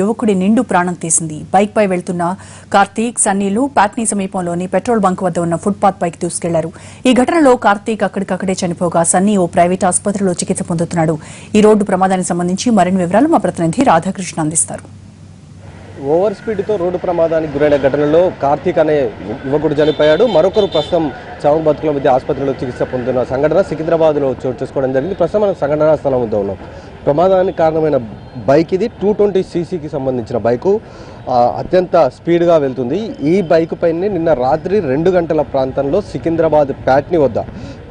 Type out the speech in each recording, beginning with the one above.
యువకుడి నిండు ప్రాణం తీసింది. బైక్పై వెళ్తున్న కార్తీక్ సన్నీలు పాట్నీ సమీపంలోని పెట్రోల్ బంక్ వద్ద ఉన్న ఫుట్పాత్ పైకి దూసుకెళ్ళారు. ఈ ఘటనలో కార్తీక్ అక్కడికక్కడే చనిపోగా సన్నీ ఓ ప్రైవేట్ ఆసుపత్రిలో చికిత్స పొందుతున్నాడు. ఈ రోడ్డు ప్రమాదానికి సంబంధించి మరిన్ని వివరాలు మా ప్రతినిధి రాధాకృష్ణ అందిస్తారు. ఓవర్ స్పీడ్తో రోడ్డు ప్రమాదానికి గురైన ఘటనలో కార్తీక్ అనే యువకుడు చనిపోయాడు. మరొకరు ప్రస్తుతం చావు బతుకుల మధ్య ఆసుపత్రిలో చికిత్స పొందుతున్న సంఘటన సికింద్రాబాద్లో చోటు చేసుకోవడం జరిగింది. ప్రస్తుతం మనం సంఘటనా స్థలం వద్ద ఉన్నాం. ప్రమాదానికి కారణమైన బైక్ ఇది టూ ట్వంటీ సీసీకి సంబంధించిన బైకు. అత్యంత స్పీడ్గా వెళ్తుంది. ఈ బైక్ పైన నిన్న రాత్రి రెండు గంటల ప్రాంతంలో సికింద్రాబాద్ ప్యాట్నీ వద్ద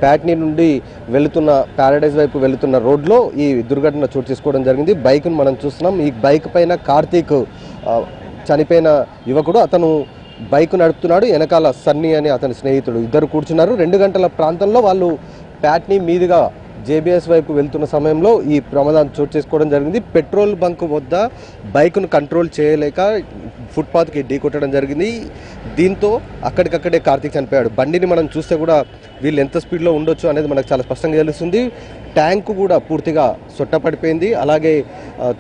ప్యాట్నీ నుండి వెళుతున్న ప్యారడైజ్ వైపు వెళుతున్న రోడ్లో ఈ దుర్ఘటన చోటు చేసుకోవడం జరిగింది. బైక్ను మనం చూస్తున్నాం. ఈ బైక్ పైన కార్తీక్ చనిపోయిన యువకుడు అతను బైక్ నడుపుతున్నాడు. వెనకాల సన్నీ అని అతని స్నేహితుడు ఇద్దరు కూర్చున్నారు. రెండు గంటల ప్రాంతంలో వాళ్ళు ప్యాట్నీ మీదుగా జేబీఎస్ వైపు వెళ్తున్న సమయంలో ఈ ప్రమాదం చోటు చేసుకోవడం జరిగింది. పెట్రోల్ బంక్ వద్ద బైక్ను కంట్రోల్ చేయలేక ఫుట్పాత్కి ఢీ కొట్టడం జరిగింది. దీంతో అక్కడికక్కడే కార్తీక్ చనిపోయాడు. బండిని మనం చూస్తే కూడా వీళ్ళు ఎంత స్పీడ్లో ఉండొచ్చు అనేది మనకు చాలా స్పష్టంగా తెలుస్తుంది. ట్యాంక్ కూడా పూర్తిగా సొట్టపడిపోయింది. అలాగే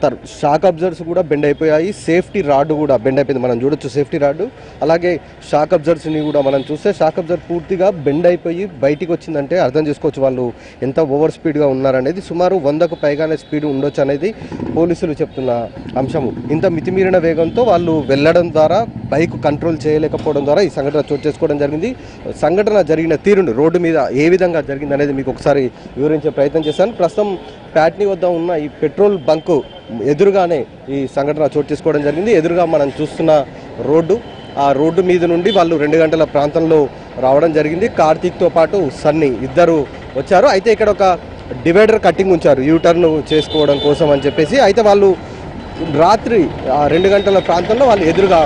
తర్ షాక్ అబ్జర్వ్స్ కూడా బెండ్ అయిపోయాయి. సేఫ్టీ రాడ్ కూడా బెండ్ అయిపోయింది. మనం చూడొచ్చు సేఫ్టీ రాడ్. అలాగే షాక్ అబ్జర్వ్స్ని కూడా మనం చూస్తే షాక్ అబ్జర్వ్ పూర్తిగా బెండ్ అయిపోయి బయటికి వచ్చిందంటే అర్థం చేసుకోవచ్చు వాళ్ళు ఎంత ఓవర్ స్పీడ్గా ఉన్నారనేది. సుమారు వందకు పైగానే స్పీడ్ ఉండొచ్చు అనేది పోలీసులు చెప్తున్న అంశము. ఇంత మితిమీరిన వేగంతో వాళ్ళు వెళ్ళడం ద్వారా బైక్ కంట్రోల్ చేయలేకపోవడం ద్వారా ఈ సంఘటన చోటు చేసుకోవడం జరిగింది. సంఘటన జరిగిన తీరును రోడ్డు మీద ఏ విధంగా జరిగింది అనేది మీకు ఒకసారి వివరించే ప్రయత్నం చేశాను. ప్రస్తుతం ప్యాట్నీ వద్ద ఉన్న ఈ పెట్రోల్ బంకు ఎదురుగానే ఈ సంఘటన చోటు చేసుకోవడం జరిగింది. ఎదురుగా మనం చూస్తున్న రోడ్డు ఆ రోడ్డు మీద నుండి వాళ్ళు రెండు గంటల ప్రాంతంలో రావడం జరిగింది. కార్తీక్తో పాటు సన్నీ ఇద్దరు వచ్చారు. అయితే ఇక్కడ ఒక డివైడర్ కట్టింగ్ ఉంచారు. యూటర్న్ చేసుకోవడం కోసం అని చెప్పేసి. అయితే వాళ్ళు రాత్రి రెండు గంటల ప్రాంతంలో వాళ్ళు ఎదురుగా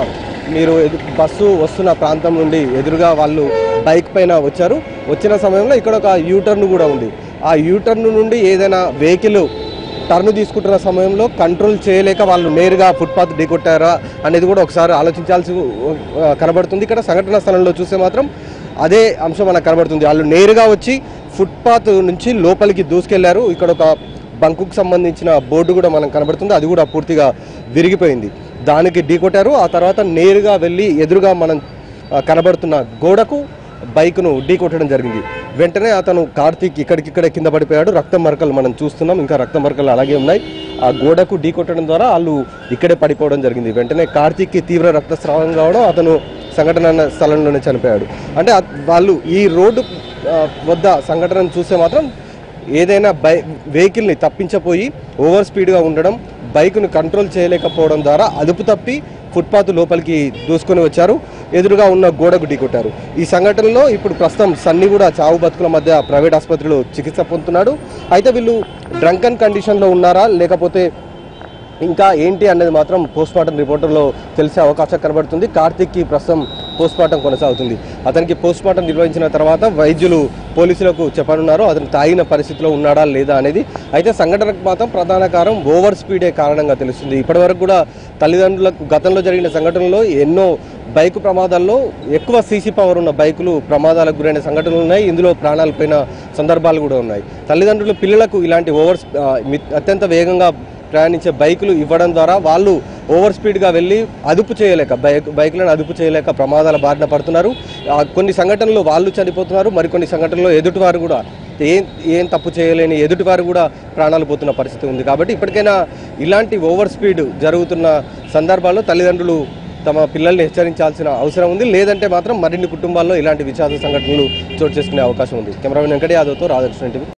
మీరు బస్సు వస్తున్న ప్రాంతం నుండి ఎదురుగా వాళ్ళు బైక్ పైన వచ్చారు. వచ్చిన సమయంలో ఇక్కడ ఒక యూటర్న్ కూడా ఉంది. ఆ యూటర్న్ నుండి ఏదైనా వెహికల్ టర్న్ తీసుకుంటున్న సమయంలో కంట్రోల్ చేయలేక వాళ్ళు నేరుగా ఫుట్పాత్ ఢీకొట్టారా అనేది కూడా ఒకసారి ఆలోచించాల్సి కనబడుతుంది. ఇక్కడ సంఘటన స్థలంలో చూస్తే మాత్రం అదే అంశం మనకు కనబడుతుంది. వాళ్ళు నేరుగా వచ్చి ఫుట్పాత్ నుంచి లోపలికి దూసుకెళ్ళారు. ఇక్కడ ఒక బంకుకు సంబంధించిన బోర్డు కూడా మనకు కనబడుతుంది. అది కూడా పూర్తిగా విరిగిపోయింది. దానికి ఢీకొట్టారు ఆ తర్వాత నేరుగా వెళ్ళి ఎదురుగా మనం కనబడుతున్న గోడకు బైక్ను ఢీకొట్టడం జరిగింది. వెంటనే అతను కార్తీక్ ఇక్కడికిక్కడే కింద పడిపోయాడు. రక్త మరకలు మనం చూస్తున్నాం. ఇంకా రక్త మరకలు అలాగే ఉన్నాయి. ఆ గోడకు ఢీకొట్టడం ద్వారా వాళ్ళు ఇక్కడే పడిపోవడం జరిగింది. వెంటనే కార్తీక్కి తీవ్ర రక్తస్రావం కావడం అతను సంఘటన స్థలంలోనే చనిపోయాడు. అంటే వాళ్ళు ఈ రోడ్డు వద్ద సంఘటనను చూస్తే మాత్రం ఏదైనా బై వెహికల్ని తప్పించపోయి ఓవర్ స్పీడ్గా ఉండడం బైక్ను కంట్రోల్ చేయలేకపోవడం ద్వారా అదుపు తప్పి ఫుట్పాత్ లోపలికి దూసుకొని వచ్చారు. ఎదురుగా ఉన్న గోడకు ఢీకొట్టారు ఈ సంఘటనలో ఇప్పుడు ప్రస్తుతం సన్ని కూడా చావు బతుకుల మధ్య ప్రైవేట్ ఆసుపత్రిలో చికిత్స పొందుతున్నాడు. అయితే వీళ్ళు డ్రంకన్ కండిషన్లో ఉన్నారా? లేకపోతే ఇంకా ఏంటి అనేది మాత్రం పోస్ట్మార్టం రిపోర్టర్లో రిపోర్టులో తెలిసే అవకాశం కనబడుతుంది. కార్తిక్కి ప్రస్తుతం పోస్ట్మార్టం కొనసాగుతుంది. అతనికి పోస్ట్మార్టం నిర్వహించిన తర్వాత వైద్యులు పోలీసులకు చెప్పనున్నారు అతను తాగిన పరిస్థితిలో ఉన్నాడా లేదా అనేది. అయితే సంఘటనకు మాత్రం ప్రధాన కారణం ఓవర్ స్పీడే కారణంగా తెలుస్తుంది. ఇప్పటివరకు కూడా తల్లిదండ్రులకు గతంలో జరిగిన సంఘటనలో ఎన్నో బైక్ ప్రమాదాల్లో ఎక్కువ సీసీ పవర్ ఉన్న బైకులు ప్రమాదాలకు గురైన సంఘటనలు ఉన్నాయి. ఇందులో ప్రాణాలు పోయిన సందర్భాలు కూడా ఉన్నాయి. తల్లిదండ్రులు పిల్లలకు ఇలాంటి ఓవర్ అత్యంత వేగంగా ప్రయాణించే బైకులు ఇవ్వడం ద్వారా వాళ్ళు ఓవర్ స్పీడ్గా వెళ్ళి అదుపు చేయలేక బైక్ బైక్లను అదుపు చేయలేక ప్రమాదాల బారిన పడుతున్నారు. కొన్ని సంఘటనలు వాళ్ళు చనిపోతున్నారు మరికొన్ని సంఘటనలో ఎదుటివారు కూడా ఏం ఏం తప్పు చేయలేని ఎదుటివారు కూడా ప్రాణాలు పోతున్న పరిస్థితి ఉంది. కాబట్టి ఇప్పటికైనా ఇలాంటి ఓవర్ స్పీడ్ జరుగుతున్న సందర్భాల్లో తల్లిదండ్రులు తమ పిల్లల్ని హెచ్చరించాల్సిన అవసరం ఉంది. లేదంటే మాత్రం మరిన్ని కుటుంబాల్లో ఇలాంటి విషాద సంఘటనలు చోటు చేసుకునే అవకాశం ఉంది. కెమెరామెన్ వెంకట యాదవ్తో రాధాకృష్ణ టీవీ